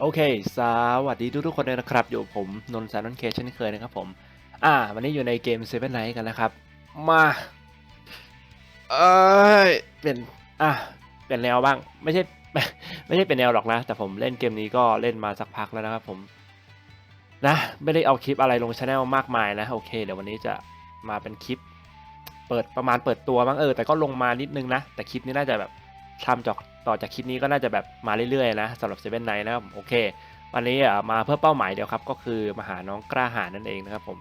โอเค สวัสดีทุกทุกๆคนเลยนะครับ อยู่ผม นนท์สารนนเคเช่นเคยนะครับผม อ่า วันนี้อยู่ในเกม Seven Night กันนะครับ มาเอยเป็นอะเปลี่ยนแนวบ้าง ไม่ใช่ ไม่ใช่เป็นแนวหรอกนะ แต่ผมเล่นเกมนี้ก็เล่นมาสักพักแล้วนะครับผม นะ ไม่ได้เอาคลิปอะไรลงช anel มากมายนะ โอเค เดี๋ยววันนี้จะมาเป็นคลิป เปิดประมาณเปิดตัวบ้างเออ แต่ก็ลงมานิดนึงนะ แต่คลิปนี้น่าจะแบบทำจาก ต่อจากคลิปนี้ก็น่าจะแบบมาเรื่อยๆนะสำหรับเซเว่นไนนะครับโอเค วันนี้อะมาเพื่อเป้าหมายเดียวครับ ก็คือมาหาน้องกล้าหาญนั่นเองนะครับผม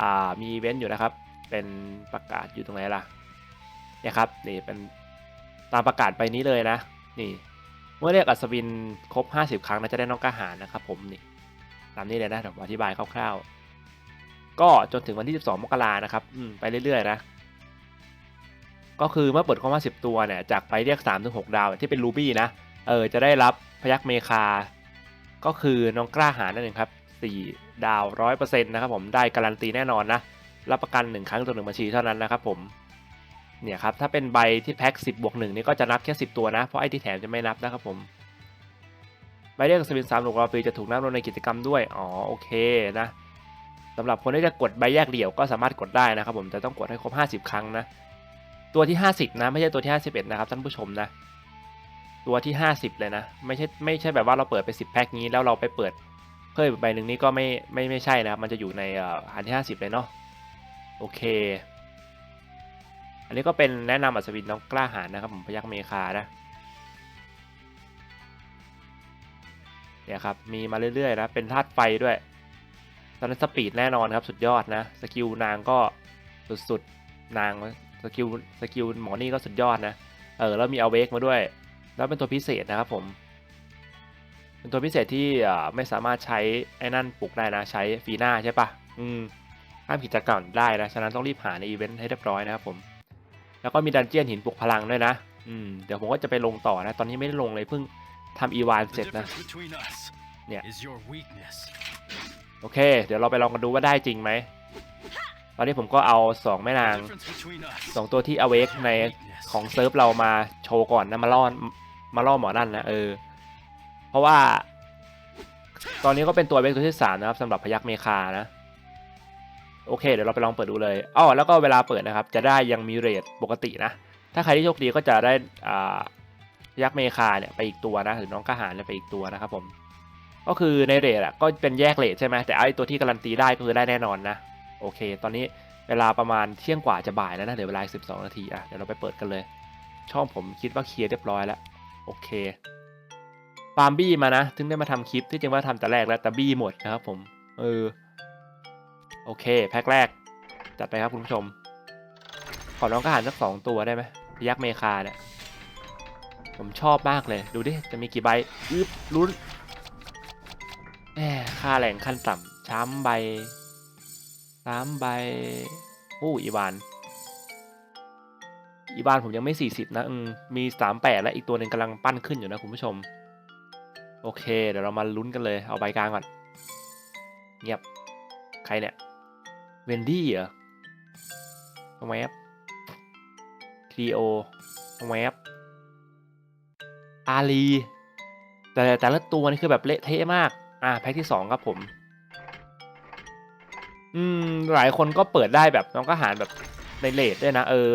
อ่ามีอีเวนต์อยู่นะครับ เป็นประกาศอยู่ตรงไหนล่ะเนี่ยครับนี่เป็นตามประกาศไปนี้เลยนะ นี่ เมื่อเรียกอัศวินครบ 50 ครั้งนะจะได้น้องกล้าหาญนะครับผมนี่ตามนี้เลยนะเดี๋ยวผมอธิบายคร่าวๆก็จนถึงวันที่ 12 มกรานะครับ ไปเรื่อยๆ นะ ก็คือเมื่อเปิดคอมมา10ตัวเนี่ยจากไปเรียก3ถึง6ดาวที่เป็นรูบี้นะเออจะได้รับพยักเมคา ก็คือน้องกล้าหาญนั่นเองครับ4ดาว100%นะครับผมได้การันตีแน่นอนนะรับประกัน 1 ครั้งต่อหนึ่งบัญชีเท่านั้นนะครับผมเนี่ยครับถ้าเป็นใบที่แพ็ค10บวก1นี่ก็จะนับแค่ 10 ตัวนะ เพราะไอ้ที่แถมจะไม่นับนะครับผมใบเรียกสวินสามหกราปีจะถูกนับลงในกิจกรรมด้วยอ๋อโอเคนะสำหรับคนที่จะกดใบแยกเดี่ยวก็สามารถกดได้นะครับผมแต่ต้องกดให้ครบ 50 ครั้งนะ ตัวที่ 50 นะ ไม่ใช่ตัวที่ 51 นะครับท่านผู้ชมนะ ตัวที่ 50 เลยนะ ไม่ใช่ไม่ใช่แบบว่าเราเปิดไป 10 แพ็คนี้แล้วเราไปเปิดเพิ่มใบหนึ่งนี้ก็ไม่ไม่ไม่ใช่นะครับมันจะอยู่ในอ่ออันที่ 50 เลยเนาะโอเค อันนี้ก็เป็นแนะนำอัศวินน้องกล้าหาญนะครับผมพยักเมคานะเนี่ยครับมีมาเรื่อยๆนะเป็นธาตุไฟด้วยตอนนั้นสปีดแน่นอนครับสุดยอดนะสกิลนางก็สุดๆนาง สกิลสกิลหมอนี่ก็สุดยอดนะ เออแล้วมีเอาเวกมาด้วย แล้วเป็นตัวพิเศษนะครับผม เป็นตัวพิเศษที่อ่าไม่สามารถใช้ไอ้นั่นปลุกได้นะ ใช้ฟีน่าใช่ปะอืมห้ามผิดจากก่อนได้นะ ฉะนั้นต้องรีบหาในอีเวนต์ให้เรียบร้อยนะครับผม แล้วก็มีดันเจียนหินปลุกพลังด้วยนะ อืมเดี๋ยวผมก็จะไปลงต่อนะ ตอนนี้ไม่ได้ลงเลยเพิ่งทำอีวาน The เสร็จนะ difference between us Yeah. is your weakness. โอเค เดี๋ยวเราไปลองกันดูว่าได้จริงไหม ตอนนี้ผมก็เอาสองแม่นาง The difference between us สองตัวที่อเวกในของเซิร์ฟเรามาโชว์ก่อนนะมาล่อมาล่อหมอนั่นนะเออ เพราะว่า ตอนนี้ก็เป็นตัวเวกตัวที่สามนะครับสำหรับพยักเมคานะ โอเค เดี๋ยวเราไปลองเปิดดูเลยอ้อแล้วก็เวลาเปิดนะครับ จะได้ยังมีเรทปกตินะ ถ้าใครที่โชคดีก็จะได้อ่าพยักเมคาเนี่ยไปอีกตัวนะหรือน้องกระหารเนี่ยไปอีกตัวนะครับผม ก็คือในเรทอะก็เป็นแยกเรทใช่ไหมแต่ไอตัวที่การันตีได้ก็คือได้แน่นอนนะ โอเค ตอนนี้เวลาประมาณเที่ยงกว่าจะบ่ายแล้วนะเดี๋ยวเวลาสิบสองนาทีอะเดี๋ยวเราไปเปิดกันเลย ช่องผมคิดว่าเคลียร์เรียบร้อยแล้วโอเคฟาร์มบี้มานะถึงได้มาทำคลิปที่จริงว่าทำแต่แรกแล้วแต่บี้หมดนะครับผมเออโอเค แพ็คแรก จัดไปครับคุณผู้ชม ขอน้องกระหารสักสองตัวได้ไหมพยักเมคาเนี่ยผมชอบมากเลย ดูดิ จะมีกี่ใบอึบลุ้นแหมค่าแรงขั้นต่ำช้ำใบ สามใบอู้อีวาน อีวานผมยังไม่สี่สิบนะอืมมีสามแปดและอีกตัวหนึ่งกำลังปั้นขึ้นอยู่นะคุณผู้ชม โอเค เดี๋ยวเรามาลุ้นกันเลย เอาใบกลางก่อน เงียบ ใครเนี่ย เวนดี้เหรอทำไมครับครีโอทำไมครับอาลีแต่แต่ละตัวนี่คือแบบเละเทะมาก อ่าแพ็คที่สองครับผม อืมหลายคนก็เปิดได้แบบน้องก็หารแบบในเลทด้วยนะ เออ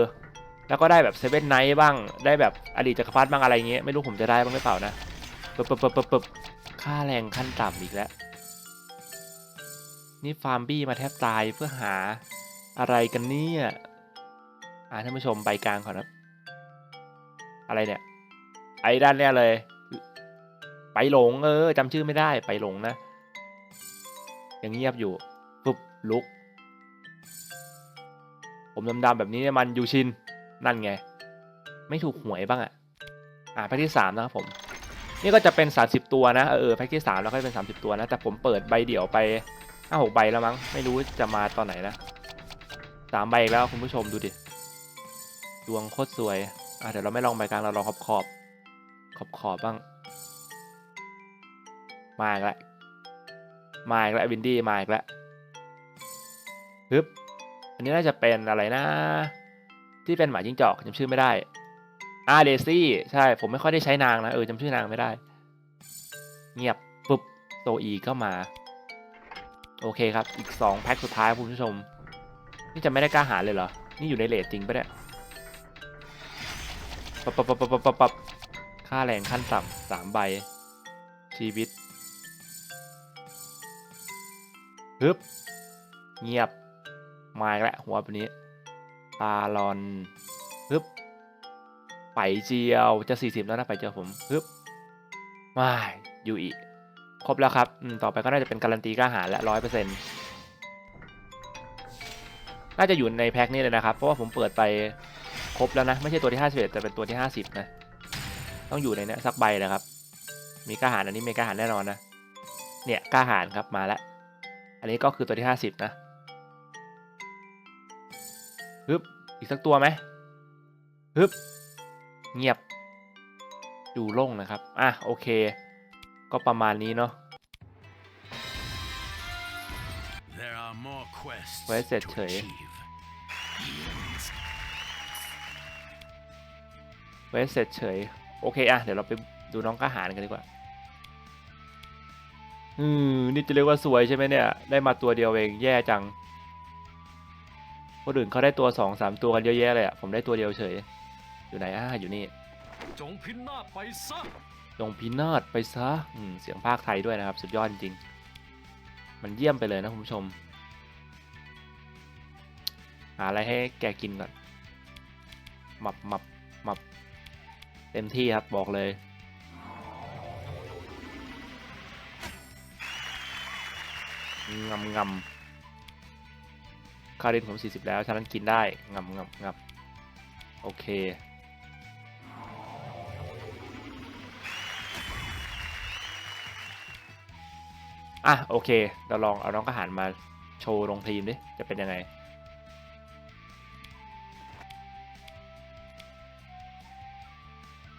แล้วก็ได้แบบเซเว่นไนท์บ้างได้แบบอดีตจักรพรรดิบ้างอะไรเงี้ยไม่รู้ผมจะได้บ้างหรือเปล่านะปึ๊บปึ๊บปึ๊บปึ๊บปึ๊บค่าแรงขั้นต่ำอีกแล้ว นี่ฟาร์มบี้มาแทบตายเพื่อหาอะไรกันเนี่ยอ่าท่านผู้ชมใบกลางก่อนครับ อะไรเนี่ย ไอ้ด้านเนี่ยเลย ไปหลงเออจำชื่อไม่ได้ไปหลงนะยังเงียบอยู่ ลุก ผมดำๆแบบนี้เนี่ยมันยูชิน นั่นไง ไม่ถูกหวยบ้างอะอ่าแพ็คที่สามนะครับผม นี่ก็จะเป็น 30 ตัวนะ เออแพ็คที่สามแล้วก็เป็น 30 ตัวนะ แต่ผมเปิดใบเดี่ยวไปห้าหกใบแล้วมั้ง ไม่รู้จะมาตอนไหนนะสามใบอีกแล้วคุณผู้ชมดูดิ ดวงโคตรสวย อะเดี๋ยวเราไม่ลองใบกลางเราลองขอบขอบขอบขอบบ้าง มาอีกแล้วมาอีกแล้ววินดี้มาอีกแล้ว ฮึบอันนี้น่าจะเป็นอะไรนะ ที่เป็นหมาจิ้งจอกจำชื่อไม่ได้อาเดซี่ใช่ผมไม่ค่อยได้ใช้นางนะเออจำชื่อนางไม่ได้ เงียบตัว E ก็มา โอเคครับ อีก 2 แพ็คสุดท้ายคุณผู้ชม นี่จะไม่ได้กล้าหาเลยเหรอ นี่อยู่ในเลทจริงปะเนี่ยปับปับปับปับปับปับปับค่าแรงขั้นต่ำสามใบ ชีวิตฮึบเงียบ มาอีกแล้วหัวแบบนี้ปาลอนฮึบไปเจียวจะ 40 แล้วนะไปเจียวผมฮึบมายูอีครบแล้วครับต่อไปก็น่าจะเป็นการันตีกล้าหาญและร้อยเปอร์เซ็นต์น่าจะอยู่ในแพ็คนี้เลยนะครับ เพราะว่าผมเปิดไปครบแล้วนะ ไม่ใช่ตัวที่ 51 แต่เป็นตัวที่ 50 นะ ต้องอยู่ในนี้สักใบเลยครับ มีกล้าหาญอันนี้มีกล้าหาญแน่นอนนะ เนี่ยกล้าหาญครับมาแล้ว อันนี้ก็คือตัวที่ 50 นะ ฮึบอีกสักตัวไหมฮึบเงียบดูโล่งนะครับ อะ โอเค ก็ประมาณนี้เนาะ There are more quests ไว้เสร็จ to เฉย achieve. ไว้เสร็จเฉย โอเค อะ เดี๋ยวเราไปดูน้องกล้าหาญกันดีกว่า อืม นี่จะเรียกว่าสวยใช่ไหมเนี่ย ได้มาตัวเดียวเอง แย่จัง คนอื่นเขาได้ตัวสองสามตัวกันเยอะแยะเลยอะผมได้ตัวเดียวเฉย อยู่ไหนอะอยู่นี่ จงพินาศไปซะ จงพินาศไปซะอืมเสียงภาคไทยด้วยนะครับ สุดยอดจริงๆ มันเยี่ยมไปเลยนะคุณผู้ชม หาอะไรให้แกกินก่อนหมับหมับหมับเต็มที่ครับบอกเลยงำงำ คารินผม 40 แล้วฉะนั้นกินได้งำงำงำโอเค อะ โอเค เราลองเอาน้องกระหารมาโชว์ลงทีมดิ จะเป็นยังไง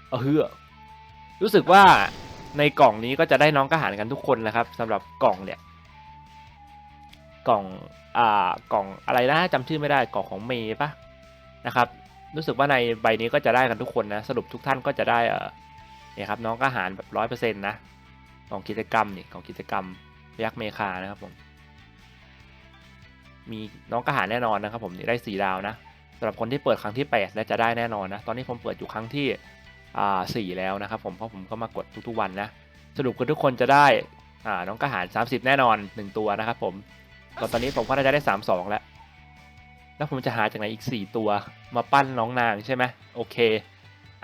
เออเฮือรู้สึกว่าในกล่องนี้ก็จะได้น้องกระหารกันทุกคนนะครับสำหรับกล่องเนี่ย กล่องอ่ากล่องอะไรนะจำชื่อไม่ได้กล่องของเมย์ปะนะครับ รู้สึกว่าในใบนี้ก็จะได้กันทุกคนนะสรุปทุกท่านก็จะได้เออเนี่ยครับน้องกระหารแบบร้อยเปอร์เซ็นต์นะของกิจกรรมนี่ของกิจกรรมพยักเมคานะครับผมมีน้องกระหารแน่นอนนะครับผมนี่ได้สี่ดาวนะสำหรับคนที่เปิดครั้งที่ 8 และจะได้แน่นอนนะตอนนี้ผมเปิดอยู่ครั้งที่อ่าสี่แล้วนะครับผมเพราะผมก็มากดทุกๆวันนะสรุปคือทุกคนจะได้อ่าน้องกระหาร 30 แน่นอน 1 ตัวนะครับผม ตอนตอนนี้ผมก็น่าจะได้32แล้ว แล้วผมจะหาจากไหนอีก4ตัว มาปั้นน้องนางใช่ไหมโอเค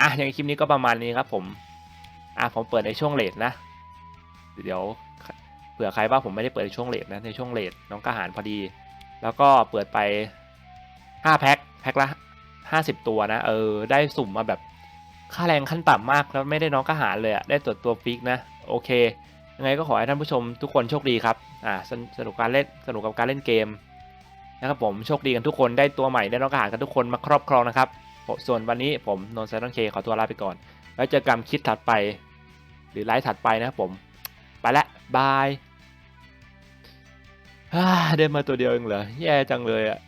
อะอย่างคลิปนี้ก็ประมาณนี้ครับผม อะผมเปิดในช่วงเลทนะ เดี๋ยวเผื่อใครว่าผมไม่ได้เปิดในช่วงเลทนะในช่วงเลทน้องกระหารพอดี แล้วก็เปิดไป5แพ็คแพ็คละ50ตัวนะ เออ ได้สุ่มมาแบบค่าแรงขั้นต่ำมากแล้วไม่ได้น้องกระหารเลยอะได้ตัวตัวฟิกนะ โอเค ยังไงก็ขอให้ท่านผู้ชมทุกคนโชคดีครับอ่าสนสนุกการเล่นสนุกกับการเล่นเกมนะครับผมโชคดีกันทุกคนได้ตัวใหม่ได้น้อกระหารกันทุกคนมาครอบครองนะครับส่วนวันนี้ผมนนท์ไซรอนเคขอตัวลาไปก่อน แล้วเจอกันคลิปถัดไป หรือไลฟ์ถัดไปนะครับผม ไปละบายฮ่าได้มาตัวเดียวเองเหรอแย่จังเลยอะ